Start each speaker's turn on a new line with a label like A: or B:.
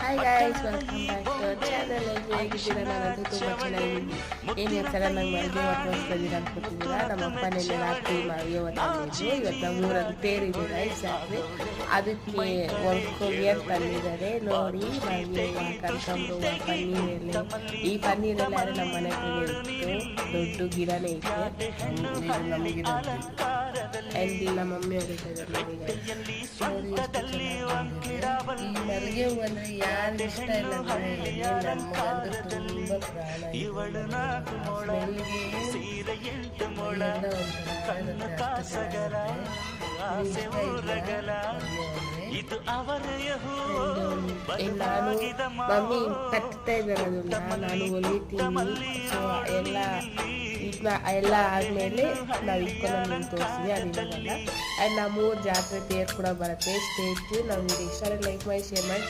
A: Hi guys welcome back to channel ಹೇಗಿದ್ದೀರಾ ನಾನಂತೂ ತುಂಬ ಚೆನ್ನಾಗಿದ್ದೀನಿ ಏನು ಹೇಳ್ತಾರೆ ನಂಗೆ ಮರಿಗೆ ಹೊತ್ತಿದ್ದೀರಾ ಅನ್ಕೊತಿದ್ದೀರಾ? ನಮ್ಮ ಅಪ್ಪ ರಾತ್ರಿ ಮರಿಗೆ ಹೊತ್ತಿದ್ರು ಇವತ್ತು ನಮ್ಮ ಊರಲ್ಲಿ ತೇರಿದೆ ರೈಸ್ ಜಾತ್ರೆ. ಅದಕ್ಕೆ ಹೊಲ್ಕೋಗಿ ಅಂತ ತಂದಿದ್ದಾರೆ ನೋಡಿ ಮರಿಗೆ ಕನಕಾಂಬರ ಪನ್ನೀರೆಲ್ಲ. ಈ ಪನ್ನೀರೆಲ್ಲ ಯಾರು ನಮ್ಮ ಮನೆ ಕಡೆ ಇತ್ತು. ದೊಡ್ಡ ಗಿಡನೇ ಇತ್ತು ನಮಗೆ ಅಲ್ಲಿ ನಮ್ಮ ಮಮ್ಮಿ ಹೊಡಿತಿದ್ದಾರೆ ನೋಡಿ ಈ ಮಲ್ಲಿಗೆ ಹೂ ಅಂದ್ರೆ ಯಾರು ಇಷ್ಟ ಇಲ್ಲ ಅಂದ್ರೆ ನಮಗಂದ್ರೆ ತುಂಬಾ ಪ್ರಾಣ ಅವರ ನಾನು ಮಮ್ಮಿ ಕಟ್ತಾ ಇದ್ದಾರೆ ನಾನು ಹೊಲಿತೀನಿ ಸೊ ಎಲ್ಲ ಇದನ್ನ ಎಲ್ಲ ಆದಮೇಲೆ ನಾವು ಇಟ್ಕೊಂಡು ನಿಮ್ಗೆ ತೋರಿಸ್ತೀವಿ ಅದಿಲ್ಲವಲ್ಲ ಆ್ಯಂಡ್ ನಮ್ಮೂರು ಜಾತ್ರೆ ತೇರು ಕೂಡ ಬರುತ್ತೆ ಸ್ಟೇಟ್ ನಮ್ಗೆ ಇಷ್ಟ ಲೈಕ್ ಮಾಡಿ ಶೇರ್ ಮಾಡಿ